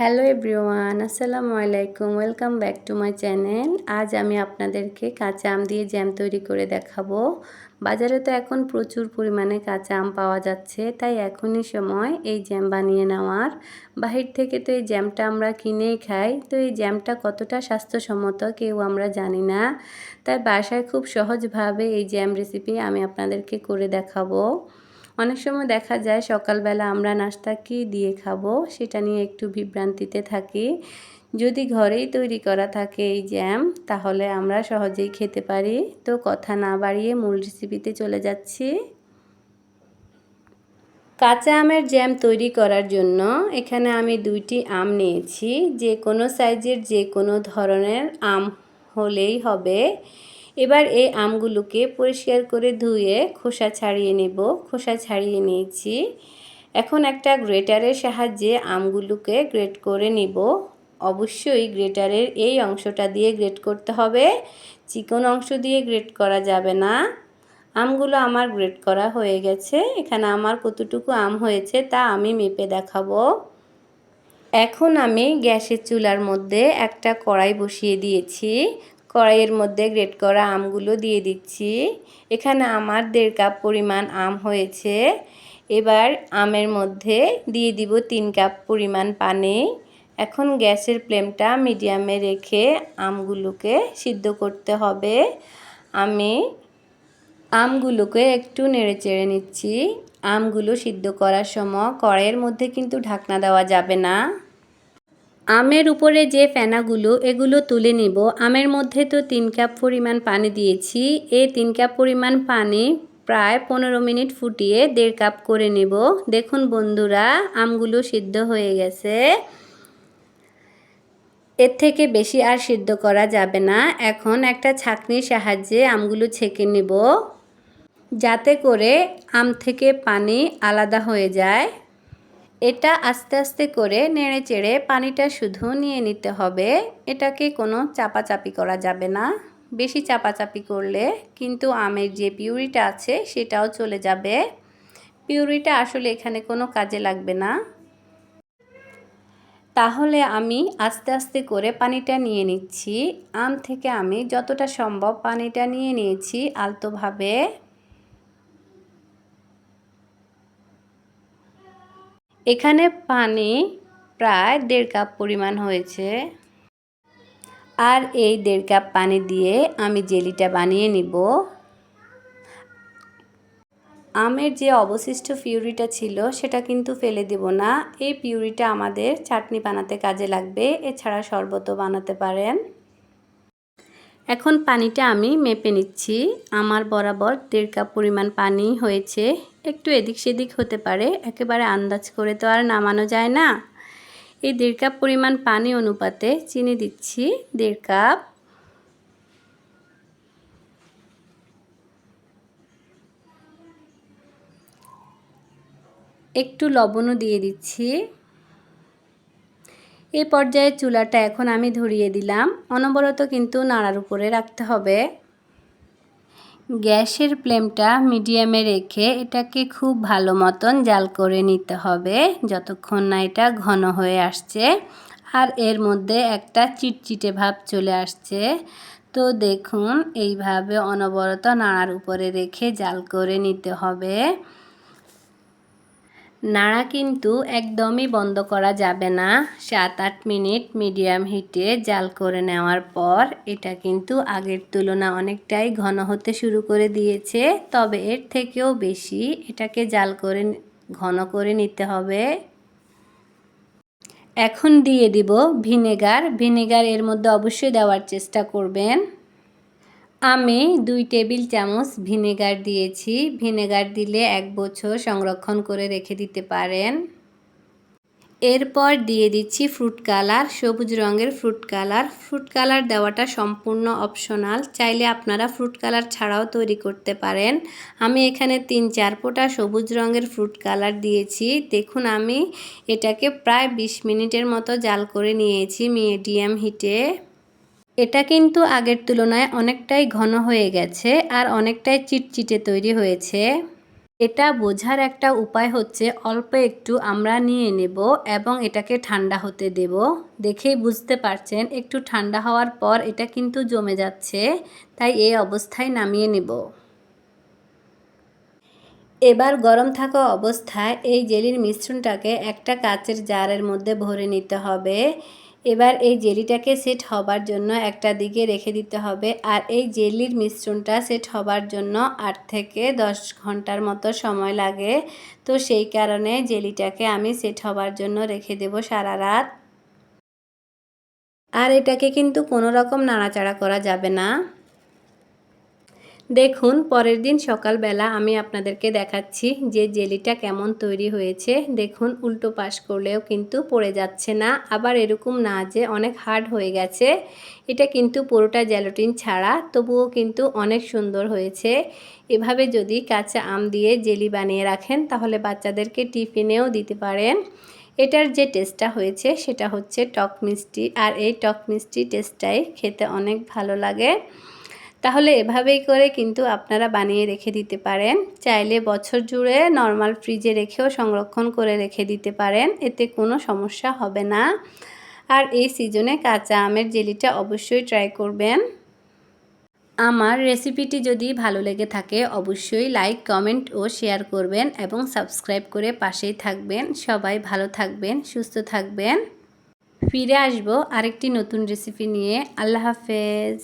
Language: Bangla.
হ্যালো এভরিওয়ান আসসালামু আলাইকুম welcome back to my channel আজ আমি আপনাদেরকে কাঁচা আম দিয়ে জ্যাম তৈরি করে দেখাবো। বাজারে তো এখন প্রচুর পরিমাণে কাঁচা আম পাওয়া যাচ্ছে, তাই এখনই সময় এই জ্যাম বানিয়ে নেওয়ার। বাহির থেকে তো এই জ্যামটা আমরা কিনেই খাই, তো এই জ্যামটা কতটা স্বাস্থ্যসম্মত কেউ আমরা জানি না। তাই বাসায় খুব সহজভাবে এই জ্যাম রেসিপি আমি আপনাদেরকে করে দেখাবো। অনেক সময় দেখা যায় সকালবেলা আমরা নাস্তা কী দিয়ে খাব সেটা নিয়ে একটু বিভ্রান্তিতে থাকি। যদি ঘরেই তৈরি করা থাকে এই জ্যাম তাহলে আমরা সহজেই খেতে পারি। তো কথা না বাড়িয়ে মূল রেসিপিতে চলে যাচ্ছি। কাঁচা আমের জ্যাম তৈরি করার জন্য এখানে আমি দুইটি আম নিয়েছি। যে কোনো সাইজের যে কোনো ধরনের আম হলেই হবে। এবার এই আমগুলোকে পরিষ্কার করে ধুয়ে খোসা ছাড়িয়ে নেব। খোসা ছাড়িয়ে নিয়েছি। এখন একটা গ্রেটারের সাহায্যে আমগুলোকে গ্রেট করে নিব। অবশ্যই গ্রেটারের এই অংশটা দিয়ে গ্রেট করতে হবে। চিকন অংশ দিয়ে গ্রেট করা যাবে না। আমগুলো আমার গ্রেট করা হয়ে গেছে। এখানে আমার কতটুকু আম হয়েছে তা আমি মেপে দেখাবো। এখন আমি গ্যাসের চুলার মধ্যে একটা কড়াই বসিয়ে দিয়েছি। কড়াইয়ের মধ্যে গ্রেট করা আমগুলো দিয়ে দিচ্ছি। এখানে আমার দেড় কাপ পরিমাণ আম হয়েছে। এবার আমের মধ্যে দিয়ে দিব তিন কাপ পরিমাণ পানি। এখন গ্যাসের ফ্লেমটা মিডিয়ামে রেখে আমগুলোকে সিদ্ধ করতে হবে। আমি আমগুলোকে একটু নেড়ে চেড়ে নিচ্ছি। আমগুলো সিদ্ধ করার সময় কড়াইয়ের মধ্যে কিন্তু ঢাকনা দেওয়া যাবে না। আমের উপরে যে ফেনাগুলো, এগুলো তুলে নিব। আমের মধ্যে তো তিন কাপ পরিমাণ পানি দিয়েছি। এই তিন কাপ পরিমাণ পানি প্রায় পনেরো মিনিট ফুটিয়ে দেড় কাপ করে নেব। দেখুন বন্ধুরা, আমগুলো সিদ্ধ হয়ে গেছে। এর থেকে বেশি আর সিদ্ধ করা যাবে না। এখন একটা ছাকনির সাহায্যে আমগুলো ছেঁকে নেব। যাতে করে আম থেকে পানি আলাদা হয়ে যায়। এটা আস্তে আস্তে করে নেড়ে চেড়ে পানিটা শুধু নিয়ে নিতে হবে। এটাকে কোনো চাপাচাপি করা যাবে না। বেশি চাপাচাপি করলে কিন্তু আমের যে পিউরিটা আছে সেটাও চলে যাবে। পিউরিটা আসলে এখানে কোনো কাজে লাগবে না। তাহলে আমি আস্তে আস্তে করে পানিটা নিয়ে নিচ্ছি। আম থেকে আমি যতটা সম্ভব পানিটা নিয়ে নিয়েছি আলতোভাবে। এখানে পানি প্রায় দেড় কাপ পরিমাণ হয়েছে। আর এই দেড় কাপ পানি দিয়ে আমি জেলিটা বানিয়ে নিব। আমের যে অবশিষ্ট পিউরিটা ছিল সেটা কিন্তু ফেলে দেব না। এই পিউরিটা আমাদের চাটনি বানাতে কাজে লাগবে, এছাড়া শরবতও বানাতে পারেন। এখন পানিটা আমি মেপে নিচ্ছি। আমার বরাবর দেড় কাপ পরিমাণ পানি হয়েছে। একটু এদিক সেদিক হতে পারে, একেবারে আন্দাজ করে তো আর নামানো যায় না। এই দেড় কাপ পরিমাণ পানি অনুপাতে চিনি দিচ্ছি, দেড় কাপ। একটু লবণও দিয়ে দিচ্ছি। এই পর্যায়ে চুলাটা এখন আমি ধরিয়ে দিলাম, অনবরত কিন্তু নাড়ার উপরে রাখতে হবে। গ্যাসের ফ্লেমটা মিডিয়ামে রেখে এটাকে খুব ভালো মতন জাল করে নিতে হবে, যতক্ষণ না এটা ঘন হয়ে আসছে। আর এর মধ্যে একটা চিটচিটে ভাব চলে আসছে। তো দেখুন, এইভাবে অনবরত নাড়ার উপরে রেখে জাল করে নিতে হবে। নাড়া কিন্তু একদমই বন্ধ করা যাবে না। সাত আট মিনিট মিডিয়াম হিটে জাল করে নেওয়ার পর এটা কিন্তু আগের তুলনা অনেকটাই ঘন হতে শুরু করে দিয়েছে। তবে এর থেকেও বেশি এটাকে জাল করে ঘন করে নিতে হবে। এখন দিয়ে দিব ভিনেগার। ভিনেগার এর মধ্যে অবশ্যই দেওয়ার চেষ্টা করবেন। আমি দুই টেবিল চামচ ভিনেগার দিয়েছি। ভিনেগার দিলে এক বছর সংরক্ষণ করে রেখে দিতে পারেন। এরপর দিয়ে দিচ্ছি ফ্রুট কালার, সবুজ রঙের ফ্রুট কালার। ফ্রুট কালার দেওয়াটা সম্পূর্ণ অপশনাল, চাইলে আপনারা ফ্রুট কালার ছাড়াও তৈরি করতে পারেন। আমি এখানে তিন চার ফোঁটা সবুজ রঙের ফ্রুট কালার দিয়েছি। দেখুন, আমি এটাকে প্রায় ২০ মিনিটের মতো জাল করে নিয়েছি মিডিয়াম হিটে। এটা কিন্তু আগের তুলনায় অনেকটাই ঘন হয়ে গেছে আর অনেকটাই চিটচিটে তৈরি হয়েছে। এটা বোঝার একটা উপায় হচ্ছে অল্প একটু আমরা নিয়ে নেব এবং এটাকে ঠান্ডা হতে দেব। দেখেই বুঝতে পারছেন, একটু ঠান্ডা হওয়ার পর এটা কিন্তু জমে যাচ্ছে, তাই এই অবস্থায় নামিয়ে নেব। এবার গরম থাকা অবস্থায় এই জেলির মিশ্রণটাকে একটা কাচের জারের মধ্যে ভরে নিতে হবে। এবার এই জেলিটাকে সেট হবার জন্য একটা দিকে রেখে দিতে হবে আর এই জেলির মিশ্রণটা সেট হবার জন্য আট থেকে দশ ঘণ্টার মতো সময় লাগে। তো সেই কারণে জেলিটাকে আমি সেট হবার জন্য রেখে দেব সারা রাত। আর এটাকে কিন্তু কোনো রকম নাড়াচাড়া করা যাবে না। দেখুন, পরের দিন সকালবেলা আমি আপনাদেরকে দেখাচ্ছি যে জেলিটা কেমন তৈরি হয়েছে। দেখুন, উল্টো পাশ করলেও কিন্তু পড়ে যাচ্ছে না। আবার এরকম না যে অনেক হার্ড হয়ে গেছে। এটা কিন্তু পুরোটা জ্যালোটিন ছাড়া, তবুও কিন্তু অনেক সুন্দর হয়েছে। এভাবে যদি কাঁচা আম দিয়ে জেলি বানিয়ে রাখেন, তাহলে বাচ্চাদেরকে টিফিনেও দিতে পারেন। এটার যে টেস্টটা হয়েছে, সেটা হচ্ছে টক মিষ্টি। আর এই টক মিষ্টি টেস্টটাই খেতে অনেক ভালো লাগে। তাহলে এভাবেই করে কিন্তু আপনারা বানিয়ে রেখে দিতে পারেন। চাইলে বছর জুড়ে নর্মাল ফ্রিজে রেখেও সংরক্ষণ করে রেখে দিতে পারেন, এতে কোনো সমস্যা হবে না। আর এই সিজনে কাঁচা আমের জেলিটা অবশ্যই ট্রাই করবেন। আমার রেসিপিটি যদি ভালো লেগে থাকে, অবশ্যই লাইক কমেন্ট ও শেয়ার করবেন এবং সাবস্ক্রাইব করে পাশেই থাকবেন। সবাই ভালো থাকবেন, সুস্থ থাকবেন। ফিরে আসব আরেকটি নতুন রেসিপি নিয়ে। আল্লাহ হাফেজ।